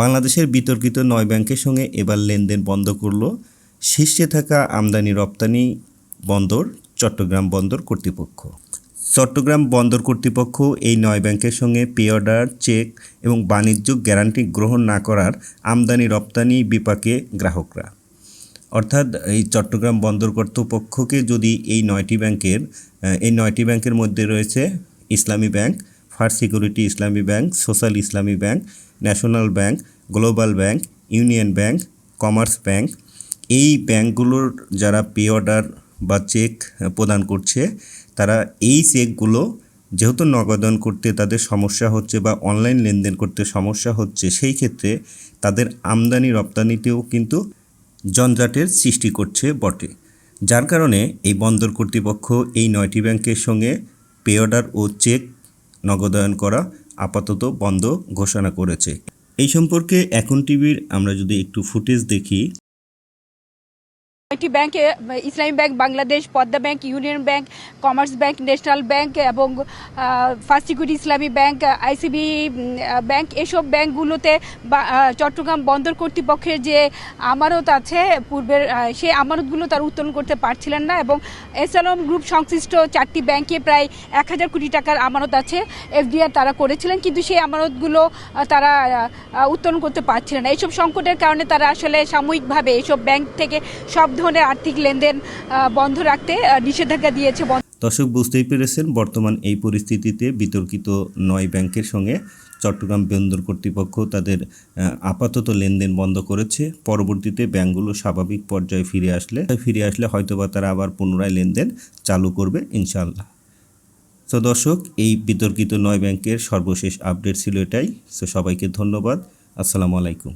বাংলাদেশের বিতর্কিত নয় ব্যাংকের সঙ্গে এবার লেনদেন বন্ধ করল। শীর্ষে থাকা আমদানি রপ্তানি বন্দর চট্টগ্রাম বন্দর কর্তৃপক্ষ। চট্টগ্রাম বন্দর কর্তৃপক্ষ এই নয় ব্যাংকের সঙ্গে পে অর্ডার, চেক এবং বাণিজ্য গ্যারান্টি গ্রহণ না করার আমদানি রপ্তানি বিপাকে গ্রাহকরা। অর্থাৎ এই চট্টগ্রাম বন্দর কর্তৃপক্ষকে যদি এই নয়টি ব্যাংকের এই নয়টি ব্যাংকের মধ্যে রয়েছে Islami bank first security Islami bank, social Islami bank, national bank, global bank, union bank, commerce bank. এই ব্যাংকগুলোর যারা পে অর্ডার বা চেক প্রদান করছে, তারা এই চেকগুলো যেহেতু নগদন করতে তাদের সমস্যা হচ্ছে বা অনলাইন লেনদেন করতে সমস্যা হচ্ছে, সেই ক্ষেত্রে তাদের আমদানি রপ্তানিতেও কিন্তু জঞ্জাটের সৃষ্টি করছে বটে। যার কারণে এই বন্দর কর্তৃপক্ষ এই নয়টি ব্যাংকের সঙ্গে পে অর্ডার ও চেক নগদায়ন করা আপাতত বন্ধ ঘোষণা করেছে। এই সম্পর্কে এখন টিভির আমরা যদি একটু ফুটেজ দেখি একটি ব্যাংকে Islami bank Bangladesh, Padma bank union bank commerce bank national bank এবং first security Islami bank ICB bank এসব ব্যাংকগুলোতে চট্টগ্রাম বন্দর কর্তৃপক্ষের যে আমানত আছে পূর্বের সেই আমানতগুলো তারা উত্তোলন করতে পারছিলেন না এবং এসএলএম গ্রুপ সংশ্লিষ্ট চারটি ব্যাংকে প্রায় এক হাজার কোটি টাকার আমানত আছে এফডিআর তারা করেছিলেন কিন্তু সেই আমানতগুলো তারা উত্তোলন করতে পারছিলেন না। এইসব সংকটের কারণে তারা আসলে সাময়িকভাবে এইসব ব্যাংক থেকে সব ধরনের আর্থিক লেনদেন বন্ধ রাখতে নিষেধাজ্ঞা দিয়েছে দর্শক, বুঝতেই পেরেছেন, বর্তমান এই পরিস্থিতিতে বিতর্কিত নয় ব্যাংকের সঙ্গে চট্টগ্রাম বন্দর কর্তৃপক্ষ তাদের আপাতত লেনদেন বন্ধ করেছে। পরবর্তীতে ব্যাংকগুলো স্বাভাবিক পর্যায়ে ফিরে আসলে ফিরে আসলে হয়তোবা তারা আবার পুনরায় লেনদেন চালু করবে ইনশাল্লাহ তো দর্শক, এই বিতর্কিত নয় ব্যাংকের সর্বশেষ আপডেট ছিল এটাই। তো সবাইকে ধন্যবাদ। আসসালামু আলাইকুম।